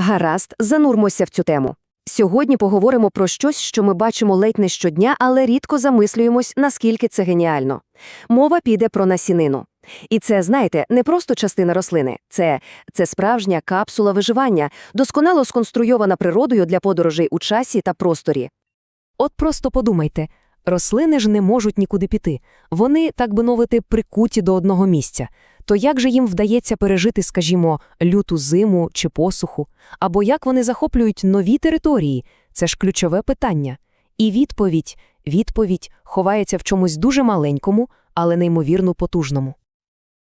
Гаразд, занурмося в цю тему. Сьогодні поговоримо про щось, що ми бачимо ледь не щодня, але рідко замислюємось, наскільки це геніально. Мова піде про насінину. І це, знаєте, не просто частина рослини. Це, це справжня капсула виживання, досконало сконструйована природою для подорожей у часі та просторі. От просто подумайте, рослини ж не можуть нікуди піти. Вони, так би мовити, прикуті до одного місця. То як же їм вдається пережити, скажімо, люту зиму чи посуху? Або як вони захоплюють нові території? Це ж ключове питання. І відповідь, відповідь ховається в чомусь дуже маленькому, але неймовірно потужному.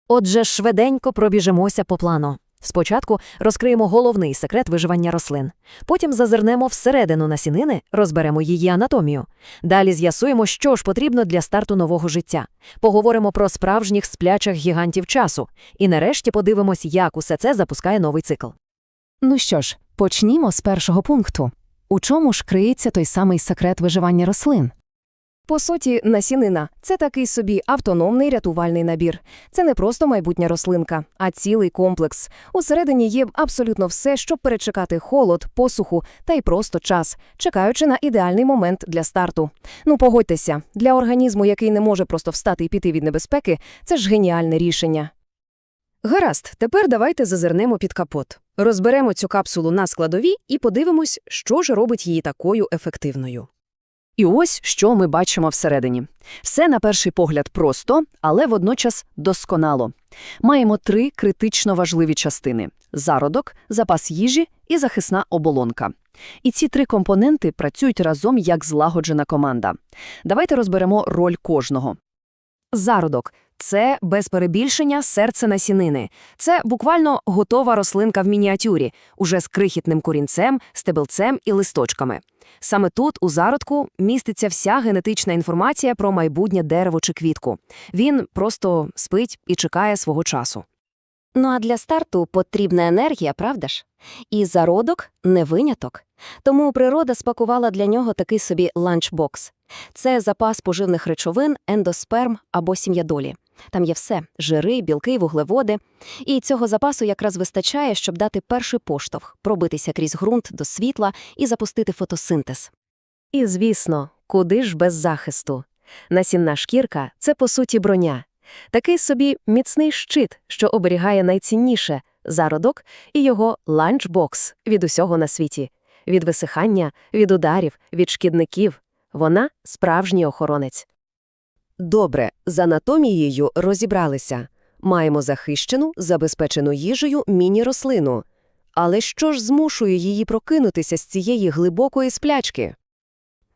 Отже, швиденько пробіжимося по плану. Спочатку розкриємо головний секрет виживання рослин. Потім зазирнемо всередину насінини, розберемо її анатомію. Далі з'ясуємо, що ж потрібно для старту нового життя. Поговоримо про справжніх сплячих гігантів часу. І нарешті подивимось, як усе це запускає новий цикл. Ну що ж, почнімо з першого пункту. У чому ж криється той самий секрет виживання рослин? По суті, насінина це такий собі автономний рятувальний набір. Це не просто майбутня рослинка, а цілий комплекс. Усередині є абсолютно все, щоб перечекати холод, посуху та й просто час, чекаючи на ідеальний момент для старту. Ну погодьтеся, для організму, який не може просто встати і піти від небезпеки, це ж геніальне рішення. Гаразд, тепер давайте зазирнемо під капот. Розберемо цю капсулу на складові і подивимось, що ж робить її такою ефективною. І ось що ми бачимо всередині. Все на перший погляд просто, але водночас досконало. Маємо три критично важливі частини: зародок, запас їжі і захисна оболонка. І ці три компоненти працюють разом як злагоджена команда. Давайте розберемо роль кожного. Зародок це без перебільшення серце насінини. Це буквально готова рослинка в мініатюрі, уже з крихітним корінцем, стебелцем і листочками. Саме тут, у зародку, міститься вся генетична інформація про майбутнє дерево чи квітку. Він просто спить і чекає свого часу. Ну а для старту потрібна енергія, правда ж? І зародок не виняток. Тому природа спакувала для нього такий собі ланчбокс. Це запас поживних речовин, ендосперм або сім'ядолі. Там є все – жири, білки, вуглеводи. І цього запасу якраз вистачає, щоб дати перший поштовх, пробитися крізь ґрунт до світла і запустити фотосинтез. І, звісно, куди ж без захисту? Насінна шкірка – це, по суті, броня. Такий собі міцний щит, що оберігає найцінніше – зародок і його ланчбокс від усього на світі. Від висихання, від ударів, від шкідників. Вона – справжній охоронець. Добре, з анатомією розібралися. Маємо захищену, забезпечену їжею міні-рослину. Але що ж змушує її прокинутися з цієї глибокої сплячки?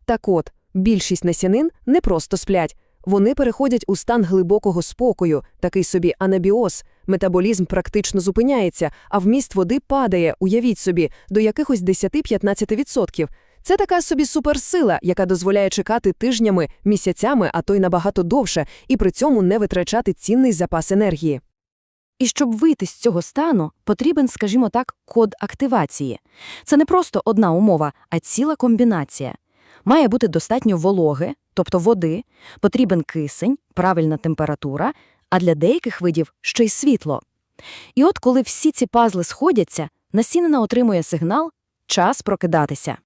Так от, більшість насінин не просто сплять. Вони переходять у стан глибокого спокою, такий собі анабіоз. Метаболізм практично зупиняється, а вміст води падає, уявіть собі, до якихось 10-15%. Це така собі суперсила, яка дозволяє чекати тижнями, місяцями, а то й набагато довше, і при цьому не витрачати цінний запас енергії. І щоб вийти з цього стану, потрібен, скажімо так, код активації. Це не просто одна умова, а ціла комбінація. Має бути достатньо вологи, тобто води, потрібен кисень, правильна температура, а для деяких видів ще й світло. І от коли всі ці пазли сходяться, насінина отримує сигнал «час прокидатися».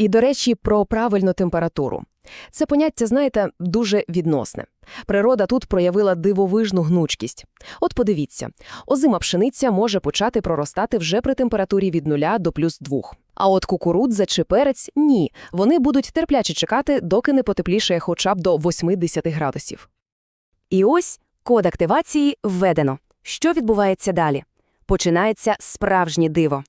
І, до речі, про правильну температуру. Це поняття, знаєте, дуже відносне. Природа тут проявила дивовижну гнучкість. От подивіться, озима пшениця може почати проростати вже при температурі від 0 до плюс 2. А от кукурудза чи перець – ні. Вони будуть терпляче чекати, доки не потеплішає хоча б до 80 градусів. І ось код активації введено. Що відбувається далі? Починається справжнє диво.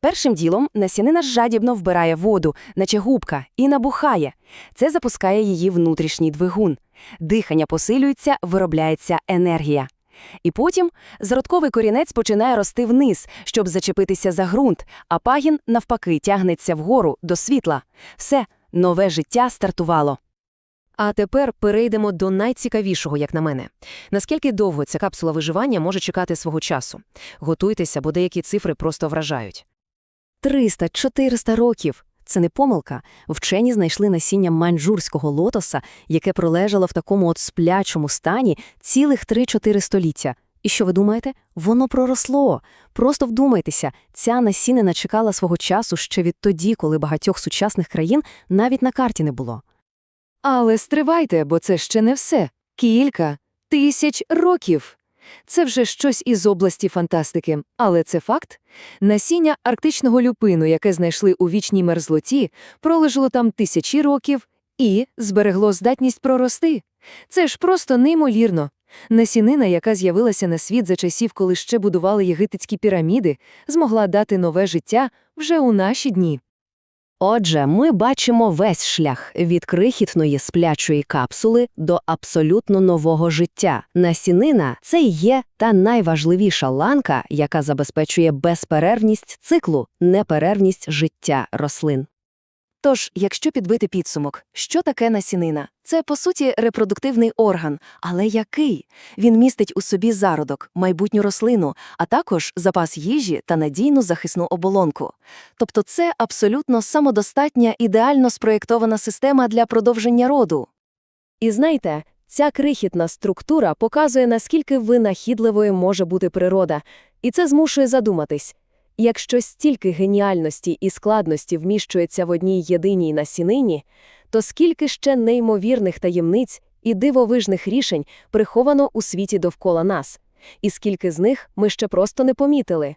Першим ділом насінина жадібно вбирає воду, наче губка, і набухає. Це запускає її внутрішній двигун. Дихання посилюється, виробляється енергія. І потім зародковий корінець починає рости вниз, щоб зачепитися за ґрунт, а пагін, навпаки, тягнеться вгору до світла. Все, нове життя стартувало. А тепер перейдемо до найцікавішого, як на мене. Наскільки довго ця капсула виживання може чекати свого часу? Готуйтеся, бо деякі цифри просто вражають. 300-400 років. Це не помилка. Вчені знайшли насіння маньчжурського лотоса, яке пролежало в такому от сплячому стані цілих 3-4 століття. І що ви думаєте? Воно проросло. Просто вдумайтеся, ця насінина чекала свого часу ще відтоді, коли багатьох сучасних країн навіть на карті не було. Але стривайте, бо це ще не все. Кілька тисяч років. Це вже щось із області фантастики, але це факт. Насіння арктичного люпину, яке знайшли у вічній мерзлоті, пролежало там тисячі років і зберегло здатність прорости. Це ж просто неймовірно. Насінина, яка з'явилася на світ за часів, коли ще будували єгипетські піраміди, змогла дати нове життя вже у наші дні. Отже, ми бачимо весь шлях від крихітної сплячої капсули до абсолютно нового життя. Насінина – це є та найважливіша ланка, яка забезпечує безперервність циклу, неперервність життя рослин. Тож, якщо підбити підсумок, що таке насінина? Це, по суті, репродуктивний орган. Але який? Він містить у собі зародок, майбутню рослину, а також запас їжі та надійну захисну оболонку. Тобто це абсолютно самодостатня, ідеально спроєктована система для продовження роду. І знаєте, ця крихітна структура показує, наскільки винахідливою може бути природа, і це змушує задуматись. Якщо стільки геніальності і складності вміщується в одній єдиній насінині, то скільки ще неймовірних таємниць і дивовижних рішень приховано у світі довкола нас, і скільки з них ми ще просто не помітили.